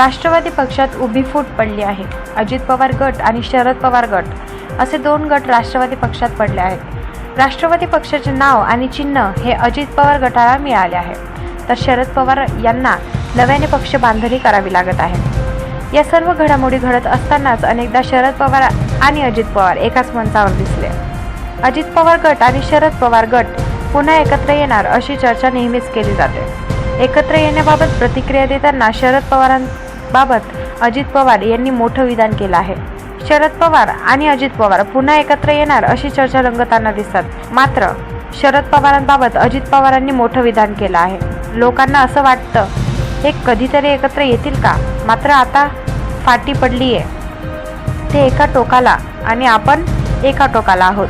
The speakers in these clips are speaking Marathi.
राष्ट्रवादी पक्षात उभी फूट पडली आहे. अजित पवार गट आणि शरद पवार गट असे दोन गट राष्ट्रवादी पक्षात पडले आहेत. राष्ट्रवादी पक्षाचे नाव आणि चिन्ह हे अजित पवार गटाला मिळाले आहे. तर शरद पवार यांना नव्याने पक्ष बांधणी करावी लागत आहे. या सर्व घडामोडी घडत असतानाच अनेकदा शरद पवार आणि अजित पवार एकाच मंचावर दिसले. अजित पवार गट आणि शरद पवार गट पुन्हा एकत्र येणार अशी चर्चा नेहमीच केली जाते. एकत्र येण्याबाबत प्रतिक्रिया देताना शरद बाबत अजित पवार यांनी मोठं विधान केलं आहे. शरद पवार आणि अजित पवार पुन्हा एकत्र येणार अशी चर्चा रंगताना दिसतात. मात्र शरद पवारांबाबत अजित पवारांनी मोठं विधान केलं आहे. लोकांना असं वाटतं हे कधीतरी एकत्र येतील का? मात्र आता फाटी पडली आहे ते एका टोकाला आणि आपण एका टोकाला आहोत.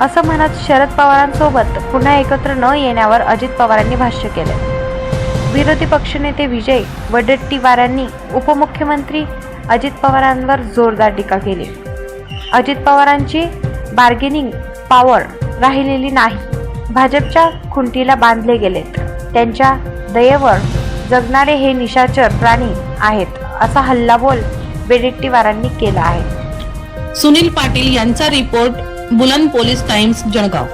असं म्हणत शरद पवारांसोबत पुन्हा एकत्र न येण्यावर अजित पवारांनी भाष्य केलं. विरोधी पक्षनेते विजय वडेट्टीवारांनी उपमुख्यमंत्री अजित पवारांवर जोरदार टीका केली. अजित पवारांची बार्गेनिंग पॉवर राहिलेली नाही. भाजपच्या खुंटीला बांधले गेलेत. त्यांच्या दयेवर जगणारे हे निशाचर प्राणी आहेत असा हल्लाबोल बेडेट्टीवारांनी केला आहे. सुनील पाटील यांचा रिपोर्ट बुलंद पोलीस टाइम्स जळगाव.